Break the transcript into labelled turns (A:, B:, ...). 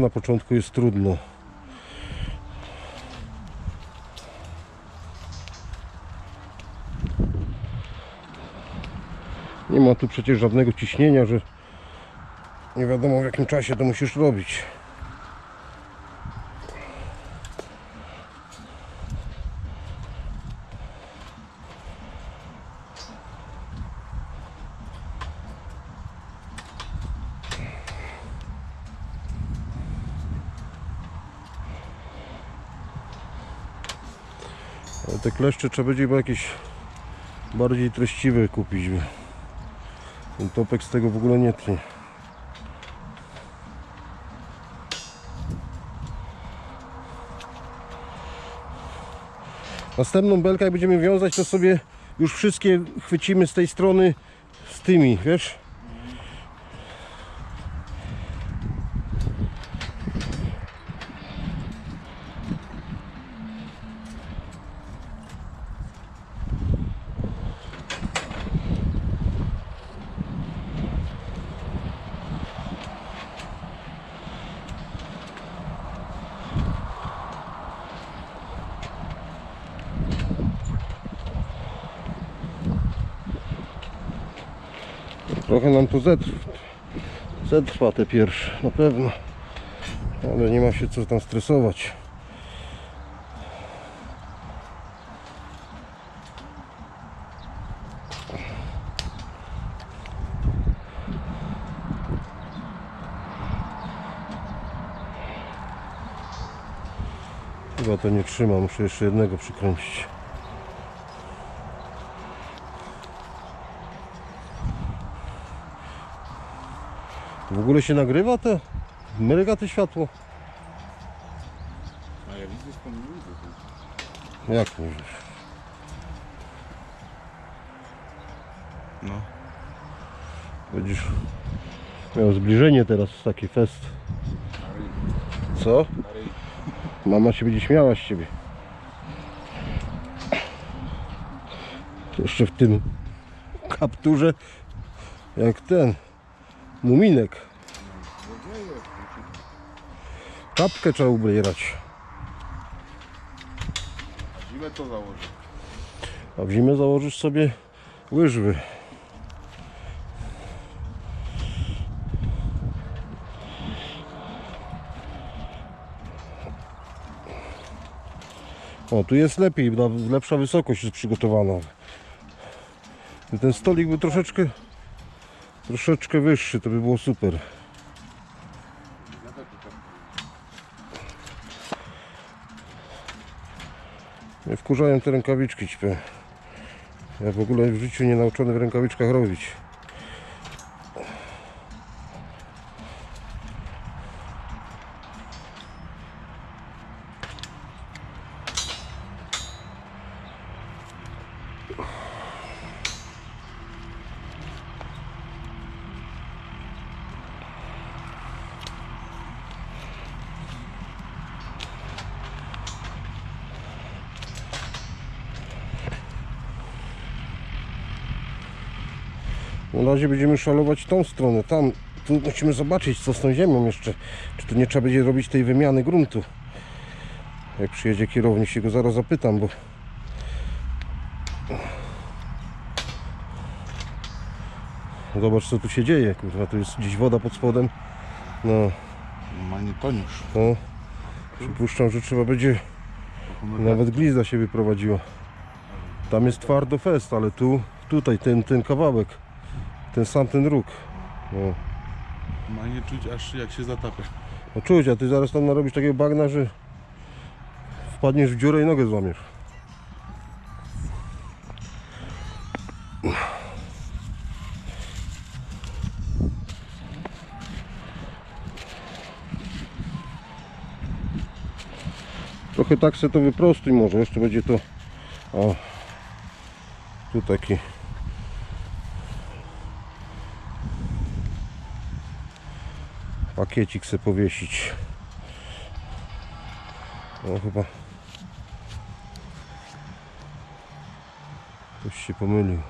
A: Na początku jest trudno. Nie ma tu przecież żadnego ciśnienia, że nie wiadomo w jakim czasie to musisz robić. Ale te kleszcze trzeba będzie jakieś bardziej treściwe kupić. Ten topek z tego w ogóle nie tnie. Następną belkę jak będziemy wiązać to sobie już wszystkie chwycimy z tej strony z tymi, wiesz? Trochę nam to zetrwa, zetrwa te pierwsze, na pewno. Ale nie ma się co tam stresować. Chyba to nie trzyma, muszę jeszcze jednego przykręcić. W ogóle się nagrywa to? Mryga to światło?
B: A ja widzę skąd nie widzę.
A: Jak nie wiesz?
B: No.
A: Będziesz miał zbliżenie teraz, taki fest. Co? Mama się będzie śmiała z ciebie. Jeszcze w tym kapturze jak ten muminek. Kapkę trzeba ubierać.
B: A zimę to założę.
A: A w zimę założysz sobie łyżwy. O, tu jest lepiej, lepsza wysokość jest przygotowana. Ten stolik był troszeczkę troszeczkę wyższy, to by było super. Mnie wkurzają te rękawiczki ćpę. Ja w ogóle w życiu nie nauczony w rękawiczkach robić. Na razie będziemy szalować tą stronę, tam. Tu musimy zobaczyć co z tą ziemią jeszcze. Czy tu nie trzeba będzie robić tej wymiany gruntu. Jak przyjedzie kierownik się go zaraz zapytam, bo... Zobacz co tu się dzieje, kurwa, tu jest gdzieś woda pod spodem. No,
B: Normalnie toniusz.
A: no. Przypuszczam, że trzeba będzie... Nawet glizda się wyprowadziła. Tam jest twardo fest, ale tu, tutaj ten, ten kawałek, ten sam ten róg. No.
B: Normalnie czuć aż jak się zatapia.
A: no czuć, a ty zaraz tam narobisz takiego bagna, że wpadniesz w dziurę i nogę złamiesz. Trochę tak se to wyprostuj może, jeszcze będzie to o tu taki pakiecik se powiesić. O chyba ktoś się pomylił